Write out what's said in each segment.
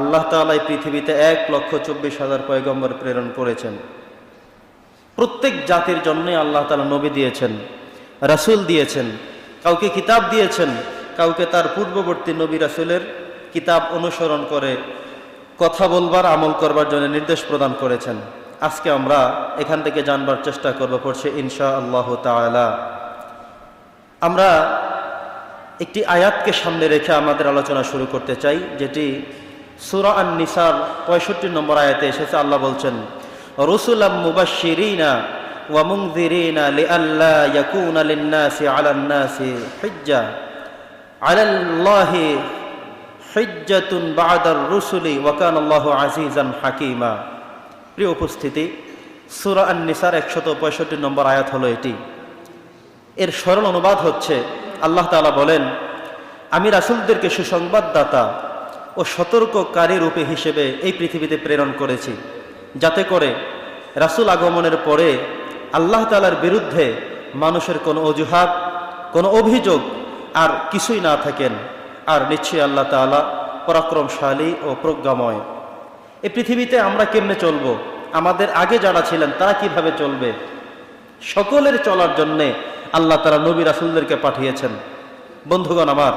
আল্লাহ তালা এই পৃথিবীতে এক লক্ষ চব্বিশ হাজার পয়গম্বর প্রেরণ করেছেন। প্রত্যেক জাতির জন্যই আল্লাহ তালা নবী দিয়েছেন, রাসূল দিয়েছেন, কাউকে কিতাব দিয়েছেন, কাউকে তার পূর্ববর্তী নবী রাসূলের কিতাব অনুসরণ করে কথা বলবার, আমল করবার জন্য নির্দেশ প্রদান করেছেন। আজকে আমরা এখান থেকে জানবার চেষ্টা করব পড়ছে ইনশা আল্লাহ তাআলা। আমরা একটি আয়াতকে সামনে রেখে আমাদের আলোচনা শুরু করতে চাই, যেটি সুরা আন নিসার পঁয়ষট্টি নম্বর আয়াতে এসেছে, আল্লাহ বলছেন, রসুলাম ওয়া মুনযিরিনা লিআল্লা ইয়াকুনা লিন-নাসি 'আলান নাসি হুজ্জা। 'আলাল্লাহি হুজ্জাতুন বা'দার রুসুলি ওয়া কানা আল্লাহু আজিজান হাকীমা। প্রিয় উপস্থিতি, সূরা আন নিসার 165 নম্বর আয়াত হলো এটি। এর সরল অনুবাদ হচ্ছে, আল্লাহ তাআলা বলেন, আমি রাসূলদেরকে সুসংবাদদাতা ও সতর্ককারী রূপে হিসেবে এই পৃথিবীতে প্রেরণ করেছি। যাতে করে রাসুল আগমনের পরে আল্লাহ তালার বিরুদ্ধে মানুষের কোনো অজুহাত, কোনো অভিযোগ আর কিছুই না থাকেন। আর নিশ্চয়ই আল্লাহ তাআলা পরাক্রমশালী ও প্রজ্ঞাময়। এই পৃথিবীতে আমরা কেমনে চলবো? আমাদের আগে যারা ছিলেন তারা কীভাবে চলবে? সকলের চলার জন্যে আল্লাহ তারা নবী রাসুলদেরকে পাঠিয়েছেন। বন্ধুগণ আমার,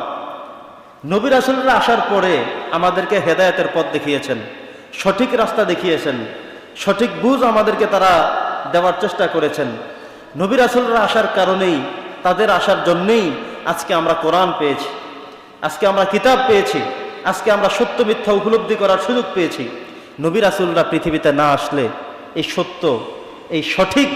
নবী রাসুলরা আসার পরে আমাদেরকে হেদায়তের পথ দেখিয়েছেন, সঠিক রাস্তা দেখিয়েছেন, সঠিক বুঝ আমাদেরকে তারা দেওয়ার চেষ্টা করেছেন। নবী রাসুলরা আসার কারণেই, তাদের আসার জন্যেই আজকে আমরা কোরআন পেয়েছি, আজকে আমরা কিতাব পেয়েছি, আজকে আমরা সত্য মিথ্যা উপলব্ধি করার সুযোগ পেয়েছি। নবী রাসুলরা পৃথিবীতে না আসলে এই সত্য, এই সঠিক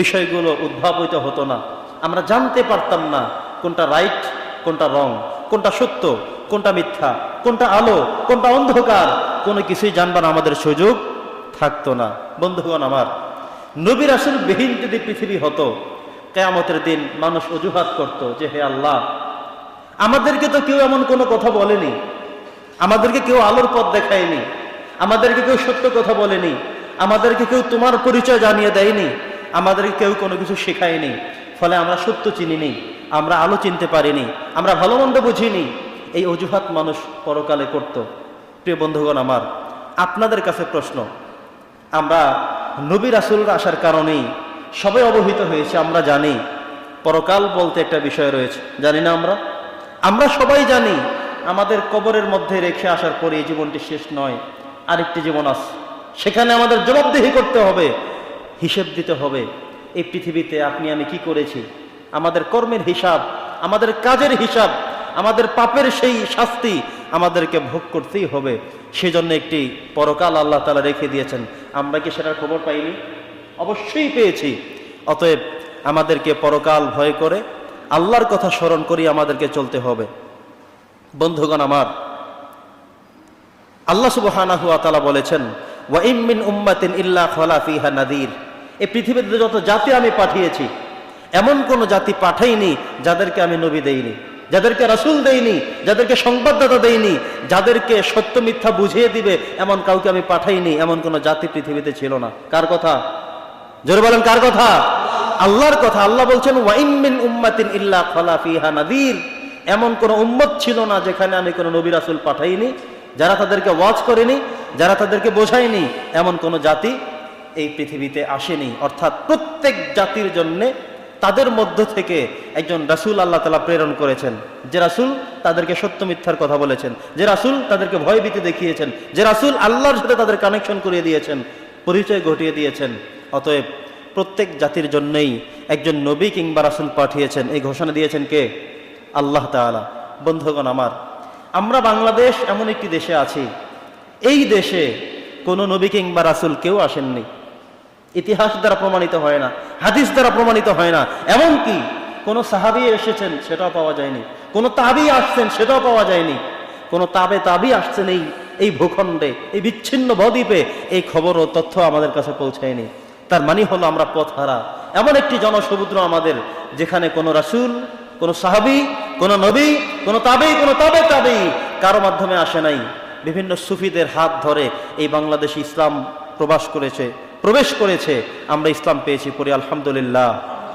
বিষয়গুলো উদ্ভাবিত হতো না। আমরা জানতে পারতাম না কোনটা রাইট, কোনটা রং, কোনটা সত্য, কোনটা মিথ্যা। কোনটা আলো, কোনটা অন্ধকার, কোনো কিছুই জানবার আমাদের সুযোগ থাকতো না। বন্ধুগণ আমার নবী রাসুল বিহীন যদি পৃথিবী হতো, কেয়ামতের দিন মানুষ অজুহাত করত যে, হে আল্লাহ, আমাদেরকে তো কেউ এমন কোনো কথা বলেনি, আমাদেরকে কেউ আলোর পথ দেখায়নি, আমাদেরকে কেউ সত্য কথা বলেনি, আমাদেরকে কেউ তোমার পরিচয় জানিয়ে দেয়নি, আমাদেরকে কেউ কোনো কিছু শেখায়নি, ফলে আমরা সত্য চিনিনি, আমরা আলো চিনতে পারিনি, আমরা ভালো মন্দ বুঝিনি এই অজুহাত মানুষ পরকালে করত। প্রিয় বন্ধুগণ আমার, আপনাদের কাছে প্রশ্ন, আমরা নবী রাসুলরা আসার কারণেই সবাই অবহিত হয়েছে, আমরা জানি। পরকাল বলতে একটা বিষয় রয়েছে, জানি না আমরা? আমরা সবাই জানি, আমাদের কবরের মধ্যে রেখে আসার পরে এই জীবনটি শেষ নয়, আরেকটি জীবন আছে। সেখানে আমাদের জবাবদিহি করতে হবে, হিসেব দিতে হবে, এই পৃথিবীতে আপনি আমি কি করেছি? আমাদের কর্মের হিসাব, আমাদের কাজের হিসাব আমাদের পাপের সেই শাস্তি আমাদেরকে ভোগ করতেই হবে। সেজন্য একটি পরকাল আল্লাহ তালা রেখে দিয়েছেন। আমরা কি সেটার খবর পাইনি? অবশ্যই পেয়েছি। অতএব আমাদেরকে পরকাল ভয় করে আল্লাহর কথা স্মরণ করি আমাদেরকে চলতে হবে। বন্ধুগণ আমার, আল্লাহ সুবহানাহু বলেছেন নাদির। এই পৃথিবীতে যত জাতি আমি পাঠিয়েছি, এমন কোন জাতি পাঠাইনি যাদেরকে আমি নবী দেইনি। যাদেরকে রাসূল দেয়নি, যাদেরকে সংবাদদাতা দেয়নি, যাদেরকে সত্য মিথ্যা বুঝিয়ে দিবে, এমন কাউকে আমি পাঠাইনি, এমন কোন জাতি পৃথিবীতে ছিল না। কার কথা? জোরে বলেন, কার কথা? আল্লাহর কথা। আল্লাহ বলছেন ওয়াইমিন ইম উম্মাতিন ইল্লা খালা ফিহা নাদির। এমন কোন উম্মত ছিল না যেখানে আমি কোনো নবী রাসুল পাঠাইনি, যারা তাদেরকে ওয়াজ করেনি, যারা তাদেরকে বোঝায়নি, এমন কোন জাতি এই পৃথিবীতে আসেনি। অর্থাৎ প্রত্যেক জাতির জন্যে তাদের মধ্য থেকে একজন রাসূল আল্লাহ তালা প্রেরণ করেছেন। যে রাসূল তাদেরকে সত্য মিথ্যার কথা বলেছেন। যে রাসূল তাদেরকে ভয়ভীতি দেখিয়েছেন। যে রাসূল আল্লাহর সাথে তাদের কানেকশন করিয়ে দিয়েছেন, পরিচয় ঘটিয়ে দিয়েছেন। অতএব প্রত্যেক জাতির জন্যই একজন নবী কিংবা রাসুল পাঠিয়েছেন। এই ঘোষণা দিয়েছেন কে? আল্লাহ তাআলা। বন্ধুগণ আমার, আমরা বাংলাদেশ এমন একটি দেশে আছি। এই দেশে কোনো নবী কিংবা রাসূল কেউ আসেননি। ইতিহাস দ্বারা প্রমাণিত হয় না, হাদিস দ্বারা প্রমাণিত হয় না। এমনকি কোনো সাহাবি এসেছেন, সেটাও পাওয়া যায়নি। কোনো তাবি আসছেন, সেটাও পাওয়া যায়নি। কোনো তাবে তাবি আসছেন এই এই ভূখণ্ডে, এই বিচ্ছিন্ন বদ্বীপে, এই খবর ও তথ্য আমাদের কাছে পৌঁছায়নি। তার মানে হলো আমরা পথহারা। এমন একটি জনসমুদ্র আমাদের, যেখানে কোনো রাসূল, কোনো সাহাবি, কোনো নবী, কোনো তাবি, কোনো তাবে তাবি কারও মাধ্যমে আসে নাই। বিভিন্ন সুফিদের হাত ধরে এই বাংলাদেশে ইসলাম প্রবাস করেছে। প্রবেশ করেছে আমরা ইসলাম পেয়েছি পড়ি আলহামদুলিল্লাহ।